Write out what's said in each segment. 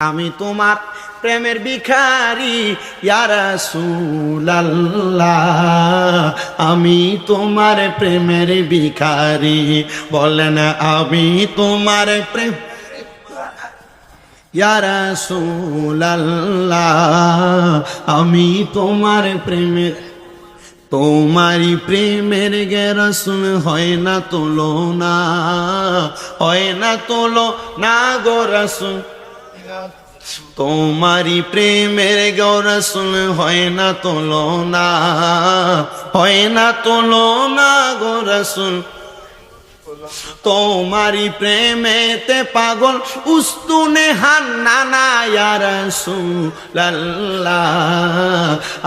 আমি তোমার প্রেমের ভিখারি ইয়ারাসুলাল্লাহ আমি তোমার প্রেমের ভিখারি, বলেন আমি তোমার প্রেম। ইয়ারাসুলাল্লাহ আমি তোমার প্রেমের তোমারি প্রেমের গেরসুন হয় না তোলো না, হয় না তোলো না গো রসুন তোমারি প্রেমের গৌরসুন হয় না তোলো না হয় না তোলো না গৌরসুন তোমারি প্রেমেতে পাগল, উস্তুনে ইয়ারসুল্লাহ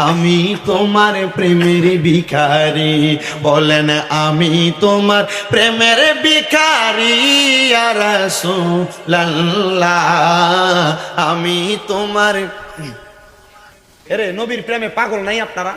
আমি তোমার প্রেমের ভিখারি, বলেন আমি তোমার প্রেমের ভিখারি ইয়ারসুল্লাহ আমি তোমার এরে, নবীর প্রেমে পাগল নাই আপনারা?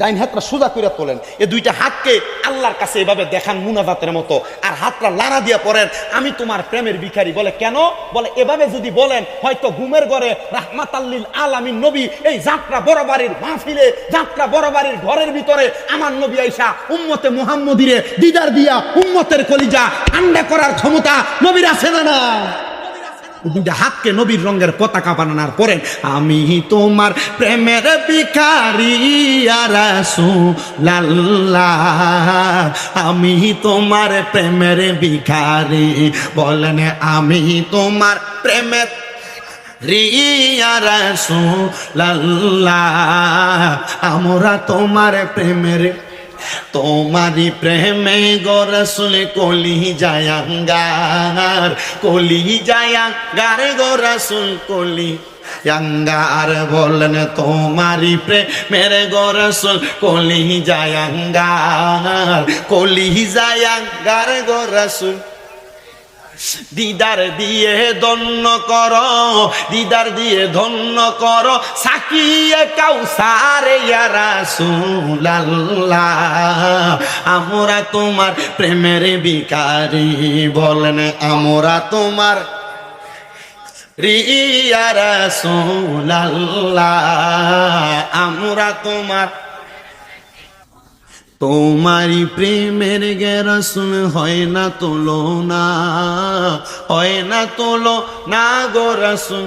ডাইন হাতটা সোজা করে তোলেন। এ দুইটা হাতকে আল্লাহর কাছে এভাবে দেখান মুনাজাতের মতো। আর হাতটা লাড়া দিয়া পড়েন আমি তোমার প্রেমের ভিখারি। বলে, কেন? বলে, এভাবে যদি বলেন, হয়তো ঘুমের ঘরে রাহমাত আল্লিল আলামিন নবী এই যাত্রা বড় বাড়ির মাহফিলে, যাত্রা বড় বাড়ির ঘরের ভিতরে আমার নবী আইসা উম্মতে মুহাম্মদিরে দিদার দিয়া উম্মতের কলিজা ঠান্ডা করার ক্ষমতা নবীর আছে না না হাতকে নবীর রঙের পতাকা বানানোর পরে, আমি তোমার প্রেমের ভিখারি লাল্লাহ আমি তোমার প্রেমের ভিখারি। বলেন, আমি তোমার প্রেমের লাল্লাহ আমরা তোমার প্রেমের তোমারি প্রেমে গরসুল কলি জায়াঙ্গার কলি জায়াঙ্গার গরসুল কলি। আর বলেন, তোমারি প্রেমের গরসুল কলি জায়াঙ্গার কলি জায়াঙ্গার গরসুল দিদার দিয়ে ধন্য কর, দিদার দিয়ে ধন্য কর, সাকিয়ে কাউসারে ইয়ারাসুলাল্লাহ আমরা তোমার প্রেমের বিকারি বলেন আমরা তোমার রিয়ারাসুলাল্লাহ আমরা তোমার তোমারি প্রেমের গেরসুন হয় না তোলো না, হয় না তোলো না গো রসুন।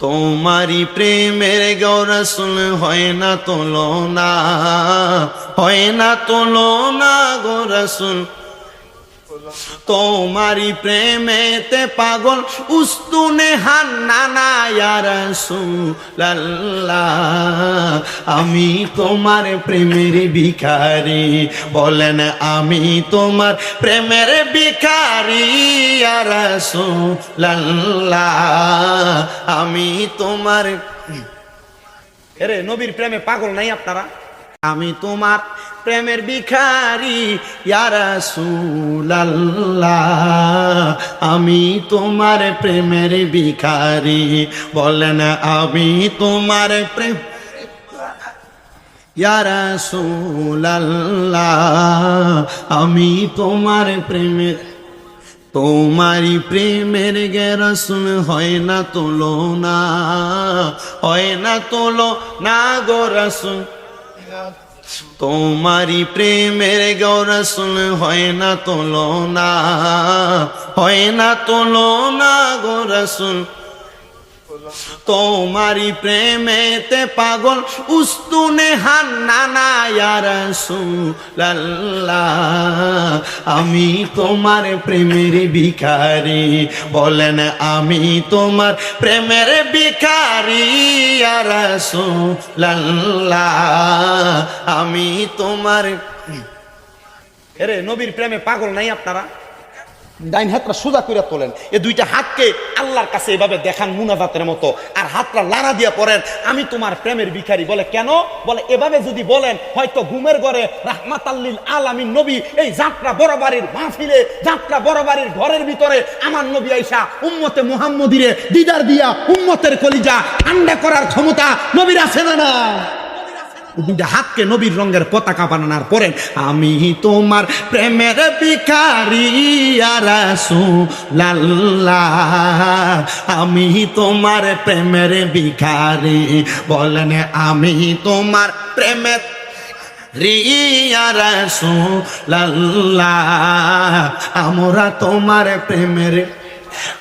তোমারি প্রেমের গৌরসুন হয় না তোলো না, হয় না তোলো না গো রসুন। তোমারি প্রেমেতে পাগল, উস্তুনে হান্নানা ইয়ারসুল্লাহ আমি তোমার প্রেমের ভিখারি, বলেন আমি তোমার প্রেমের ভিখারি ইয়ারসুল্লাহ আমি তোমার এরে, নবীর প্রেমে পাগল নাই আপনারা? আমি তোমার প্রেমের ভিখারি ইয়ারাসুলাল্লাহ আমি তোমার প্রেমের ভিখারি, বলেন আমি তোমার প্রেম। ইয়ারাসুলাল্লাহ আমি তোমার প্রেমের তোমারি প্রেমের গেরসুন হয় না তোলো না, হয় না তোলো না গো রসুন তোমারি প্রেমের গৌরসুন হয় না তোলো না হয় না তোলো না গৌরসুন তোমারি প্রেমেতে পাগল, উস্তুনে হান্নানা ইয়ারসুল্লাহ আমি তোমার প্রেমের ভিখারি, বলেন আমি তোমার প্রেমের ভিখারি ইয়ারসুল্লাহ আমি তোমার এরে, নবীর প্রেমে পাগল নাই আপনারা? ডাইন হাতটা সোজা করে তোলেন। এ দুইটা হাতকে আল্লাহর কাছে এভাবে দেখান মুনাজাতের মতো। আর হাতটা লাড়া দিয়া পড়েন আমি তোমার প্রেমের ভিখারি। বলে, কেন? বলে, এভাবে যদি বলেন, হয়তো ঘুমের ঘরে রাহমাত আল্লিল আলামিন নবী এই যাত্রা বড় বাড়ির মাহফিলে যাত্রা বড় বাড়ির ঘরের ভিতরে আমার নবী আইসা উম্মতে মুহাম্মদিরে দিদার দিয়া উম্মতের কলিজা ঠান্ডা করার ক্ষমতা নবীর আছে না না হাতকে নবীর রঙের পতাকা বানানোর পরে, আমি তোমার প্রেমের আমি তোমার প্রেমের ভিখারি। বলেন, আমি তোমার প্রেমের রিয়া রাসূলুল্লাহ। আমরা তোমার প্রেমের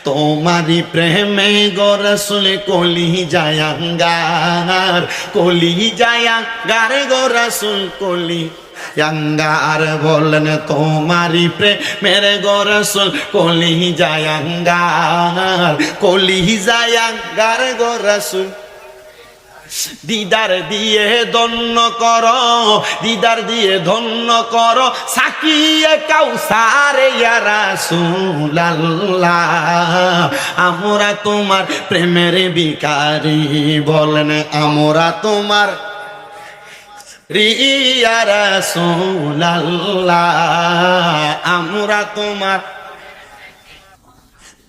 তোমারি প্রেমে গরসুল কলি জায়াঙ্গার কলি জায়াঙ্গার গরসুল কলি। ইয়াঙ্গার বলেন তোমারি প্রেমের গরসুল কলি জায়াঙ্গার কলি জায়াঙ্গার গরসুল দিদার দিয়ে ধন্য কর, দিদার দিয়ে ধন্য কর, সাকিয়ে কাউসারে রাসূলুল্লাহ। আমরা তোমার প্রেমের বিকারি বলেন আমরা তোমার রিয়া রাসূলুল্লাহ। আমরা তোমার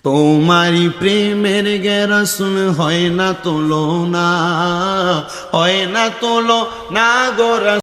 তোমারি প্রেমের গেরাসুন হয় না তোলো না হয় না তোলো না গো